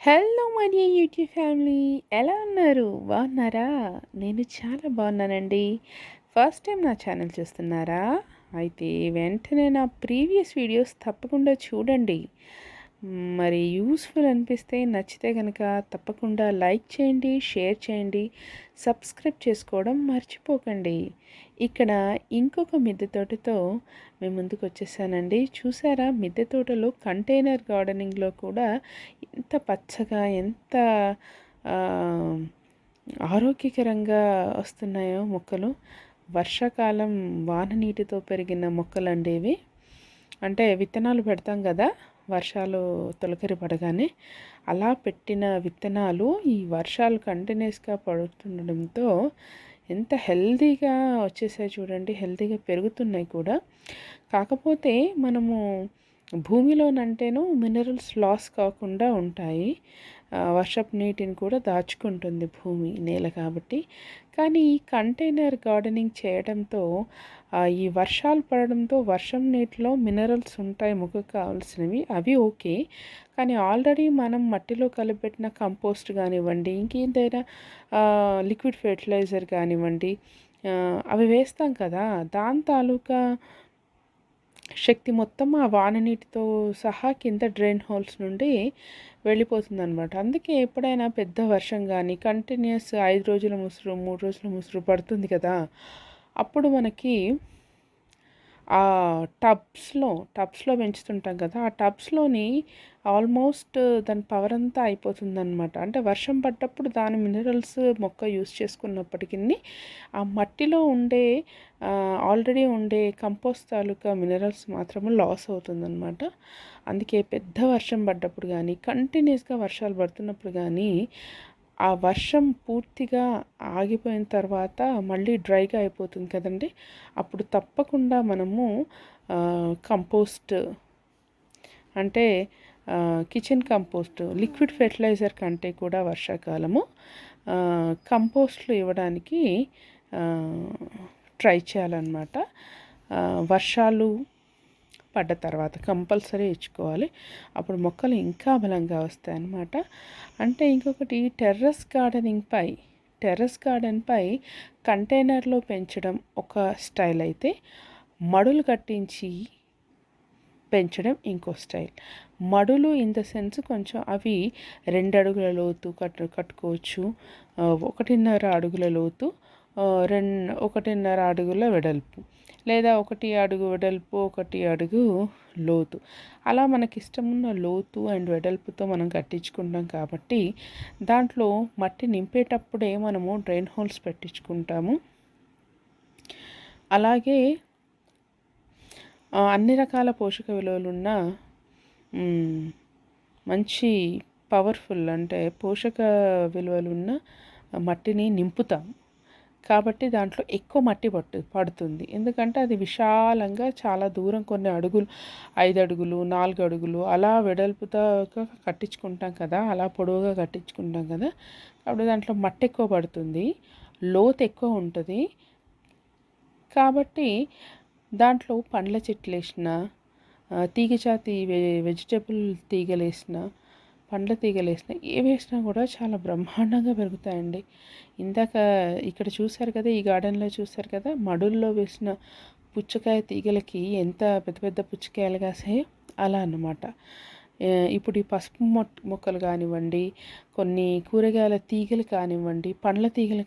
Hello Mariya YouTube family ఎలా ఉన్నారు? బాగున్నారా? నేను చాలా బాగున్నానండి. ఫస్ట్ టైం నా ఛానల్ చూస్తున్నారా? అయితే వెంటనే నా ప్రీవియస్ వీడియోస్ తప్పకుండా చూడండి. మరి యూస్ఫుల్ అనిపిస్తే నచ్చితే కనుక తప్పకుండా లైక్ చేయండి షేర్ చేయండి సబ్స్క్రైబ్ చేసుకోవడం మర్చిపోకండి. ఇక్కడ ఇంకొక మిద్దె తోటతో మేము ముందుకు వచ్చేసానండి. చూసారా మిద్దె తోటలో కంటైనర్ గార్డెనింగ్లో కూడా ఎంత పచ్చగా ఎంత ఆరోగ్యకరంగా వస్తున్నాయో మొక్కలు. వర్షాకాలం వాన నీటితో పెరిగిన మొక్కలు ఇవి. అంటే విత్తనాలు పెడతాం కదా వర్షాలు తొలకరి పడగానే అలా పెట్టిన విత్తనాలు ఈ వర్షాలు కంటిన్యూస్గా పడుతుండడంతో ఎంత హెల్తీగా వచ్చేసాయి చూడండి హెల్తీగా పెరుగుతున్నాయి కూడా. కాకపోతే మనము భూమిలోనంటేను మినరల్స్ లాస్ కాకుండా ఉంటాయి. వర్షపు నీటిని కూడా దాచుకుంటుంది భూమి నేల కాబట్టి. కానీ ఈ కంటైనర్ గార్డెనింగ్ చేయడంతో ఈ వర్షాలు పడడంతో వర్షం నీటిలో మినరల్స్ ఉంటాయి ముఖకు కావాల్సినవి అవి ఓకే. కానీ ఆల్రెడీ మనం మట్టిలో కలిపెట్టిన కంపోస్ట్ కానివ్వండి ఇంకేదైనా లిక్విడ్ ఫెర్టిలైజర్ కానివ్వండి అవి వేస్తాం కదా. దాని తాలూకా శక్తి మొత్తం ఆ వాన నీటితో సహా కింద డ్రైన్ హోల్స్ నుండి వెళ్ళిపోతుంది అనమాట అందుకే ఎప్పుడైనా పెద్ద వర్షం కానీ కంటిన్యూస్ ఐదు రోజుల ముసురు మూడు రోజుల ముసురు పడుతుంది కదా. అప్పుడు మనకి ఆ టబ్స్లో టబ్స్లో పెంచుతుంటాం కదా ఆ టబ్స్లోని ఆల్మోస్ట్ దాని పవర్ అంతా అయిపోతుందన్నమాట. అంటే వర్షం పడ్డప్పుడు దాని మినరల్స్ మొక్క యూస్ చేసుకున్నప్పటికీ ఆ మట్టిలో ఉండే ఆల్రెడీ ఉండే కంపోస్ట్ తాలూకా మినరల్స్ మాత్రము లాస్ అవుతుందన్నమాట. అందుకే పెద్ద వర్షం పడ్డప్పుడు కానీ కంటిన్యూస్గా వర్షాలు పడుతున్నప్పుడు కానీ ఆ ఆ వర్షం పూర్తిగా ఆగిపోయిన తర్వాత మళ్ళీ డ్రైగా అయిపోతుంది కదండి. అప్పుడు తప్పకుండా మనము కంపోస్ట్ అంటే కిచెన్ కంపోస్ట్ లిక్విడ్ ఫెర్టిలైజర్ కంటే కూడా వర్షాకాలము కంపోస్ట్లు ఇవ్వడానికి ట్రై చేయాలన్నమాట. వర్షాలు పడ్డ తర్వాత కంపల్సరీ ఇచ్చుకోవాలి. అప్పుడు మొక్కలు ఇంకా బలంగా వస్తాయి అన్నమాట అంటే ఇంకొకటి టెర్రస్ గార్డెనింగ్ పై టెర్రస్ గార్డెన్పై కంటైనర్లో పెంచడం ఒక స్టైల్ అయితే మడులు కట్టించి పెంచడం ఇంకో స్టైల్. మడులు ఇన్ ద సెన్స్ కొంచెం అవి రెండు అడుగుల లోతు కట్టు కట్టుకోవచ్చు. ఒకటిన్నర అడుగుల లోతు రెండు ఒకటిన్నర అడుగుల వెడల్పు. లేదా ఒకటి అడుగు వెడల్పు ఒకటి అడుగు లోతు. అలా మనకి ఇష్టమున్న లోతు అండ్ వెడల్పుతో మనం కట్టించుకుంటాం కాబట్టి దాంట్లో మట్టి నింపేటప్పుడే మనము డ్రైన్ హోల్స్ పెట్టించుకుంటాము. అలాగే అన్ని రకాల పోషక విలువలున్న మంచి పవర్ఫుల్ అంటే పోషక విలువలున్న మట్టిని నింపుతాం. కాబట్టి దాంట్లో ఎక్కువ మట్టి పట్టు పడుతుంది. ఎందుకంటే అది విశాలంగా చాలా దూరం కొన్ని అడుగులు ఐదు అడుగులు నాలుగు అడుగులు అలా వెడల్పుతో కట్టించుకుంటాం కదా అలా పొడవుగా కట్టించుకుంటాం కదా కాబట్టి దాంట్లో మట్టి ఎక్కువ పడుతుంది లోతు ఎక్కువ ఉంటుంది. కాబట్టి దాంట్లో పండ్ల చెట్లు వేసిన తీగజాతి వె వెజిటబుల్ తీగలు వేసిన పండ్ల తీగలు వేసిన ఏ వేసినా కూడా చాలా బ్రహ్మాండంగా పెరుగుతాయండి. ఇందాక ఇక్కడ చూశారు కదా ఈ గార్డెన్లో చూశారు కదా మడుల్లో వేసిన పుచ్చకాయ తీగలకి ఎంత పెద్ద పెద్ద పుచ్చకాయలు కాసాయో అలా అన్నమాట. ఇప్పుడు ఈ పసుపు మొక్కలు కానివ్వండి కొన్ని కూరగాయల తీగలు కానివ్వండి పండ్ల తీగలు